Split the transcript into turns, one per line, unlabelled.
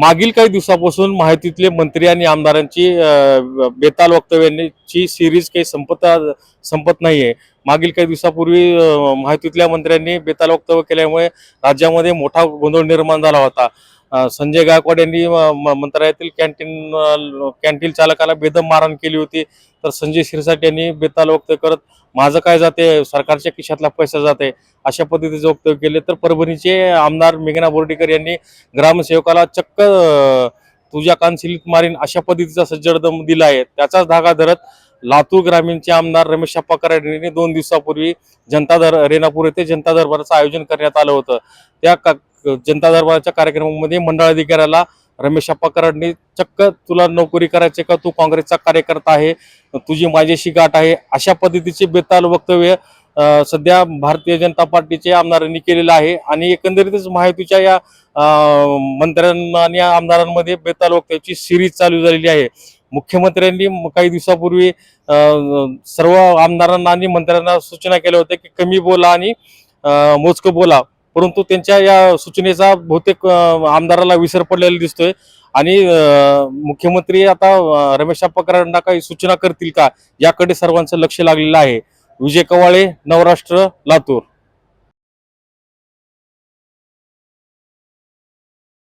मागील काही दिवसापासून माहितीतले मंत्री आणि आमदारांची बेताल वक्तव्यांची सिरीज काही संपत संपत नाहीये. मागील काही दिवसापूर्वी माहितीतल्या मंत्र्यांनी बेताल वक्तव्य केल्यामुळे राज्यामध्ये मोठा गोंधळ निर्माण झाला होता. संजय गायकवाड यांनी म- मंत्रालयातील कॅन्टीन कॅन्टीन चालकाला बेदम मारण केली होती. तर संजय शिरसाट यांनी बेताल वक्तव्य करत माझं काय जाते? सरकारच्या खिशातला पैसा जाते. अशा पद्धतीचे वक्तव्य केले. तर परभणीचे आमदार मेघना बोर्डीकर यांनी ग्रामसेवकाला चक्क तुझ्या कानशिलीत मारीन. अशा पद्धतीचा सज्जडदम दिला आहे. त्याचाच धागा धरत लातूर ग्रामीणचे आमदार रमेश कराड यांनी दोन दिवसापूर्वी जनता दर रेणापूर येथे जनता दरबाराचं आयोजन करण्यात आलं होतं. त्या का- जनता दरबाराच्या कार्यक्रमामध्ये मंडळाधिकाऱ्याला रमेश अप्पा चक्क तुला नोकरी करायची का? तू काँग्रेसचा कार्यकर्ता आहे तुझी माझ्याशी गाठ आहे. अशा पद्धतीचे बेताल वक्तव्य सध्या भारतीय जनता पार्टीचे आमदारांनी केलेलं आहे. आणि एकंदरीतच महायुतीच्या या मंत्र्यांना आणि आमदारांमध्ये बेताल वक्तव्याची सिरीज चालू झालेली आहे. मुख्यमंत्र्यांनी काही दिवसापूर्वी सर्व आमदारांना आणि मंत्र्यांना सूचना केल्या होत्या की कमी बोला आणि मोजकं बोला. परंतु त्यांच्या या सूचनेचा बहुतेक आमदाराला विसर पडलेला दिसतोय. आणि मुख्यमंत्री आता रमेश पकरांना काही सूचना करतील का? याकडे सर्वांचं लक्ष लागलेलं आहे. विजय कवाळे नवराष्ट्र लातूर.